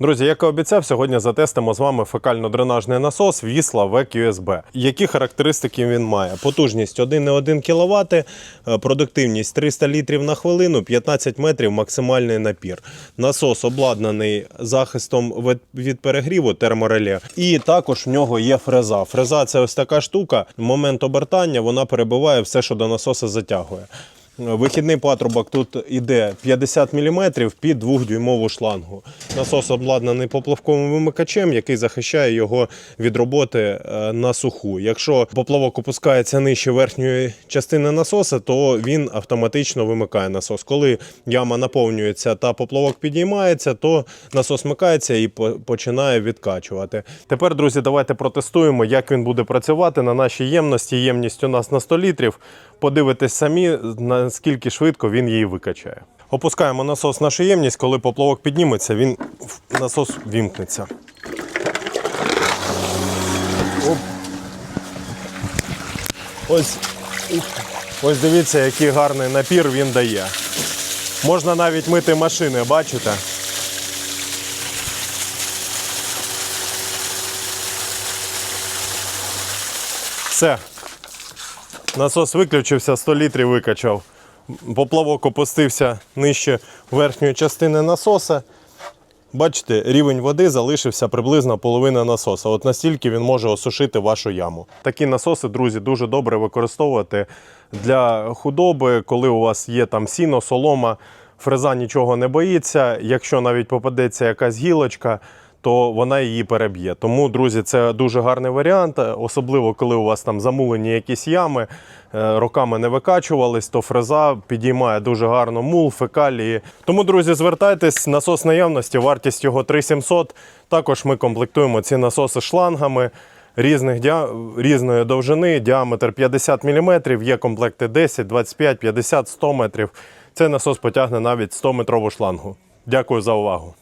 Друзі, як і обіцяв, сьогодні затестимо з вами фекально-дренажний насос Вісла VQSB. Які характеристики він має? Потужність 1,1 кВт, е, продуктивність 300 літрів на хвилину, 15 метрів максимальний напір. Насос обладнаний захистом від перегріву термореле. І також в нього є фреза. Фреза це ось така штука. В момент обертання вона перебиває все, що до насоса затягує. Вихідний патрубок тут іде 50 мм під 2-дюймову шлангу. Насос обладнаний поплавковим вимикачем, який захищає його від роботи е, на суху. Якщо поплавок опускається нижче верхньої частини насоса, то він автоматично вимикає насос. Коли яма наповнюється та поплавок підіймається, то насос вмикається і починає відкачувати. Тепер, друзі, давайте протестуємо, як він буде працювати на нашій ємності. Ємність у нас на 100 літрів. Подивитесь самі, наскільки швидко він її викачає. Опускаємо насос в нашу ємність, коли поплавок підніметься, він насос вімкнеться. Оп. Ось, ось дивіться, який гарний напір він дає. Можна навіть мити машини, бачите? Все. Насос виключився, 100 літрів викачав. Поплавок опустився нижче верхньої частини насоса. Бачите, рівень води залишився приблизно половина насоса. От настільки він може осушити вашу яму. Такі насоси, друзі, дуже добре використовувати для худоби, коли у вас є там сіно, солома, фреза нічого не боїться. Якщо навіть попадеться якась гілочка, то вона її переб'є. Тому, друзі, це дуже гарний варіант, особливо коли у вас там замулені якісь ями, е, роками не викачувались, то фреза підіймає дуже гарно мул, фекалії. Тому, друзі, звертайтесь, насос наявності, вартість його 3700. Також ми комплектуємо ці насоси шлангами. Різних різної довжини, діаметр 50 мм, є комплекти 10, 25, 50, 100 метрів. Цей насос потягне навіть 100 метрову шлангу. Дякую за увагу.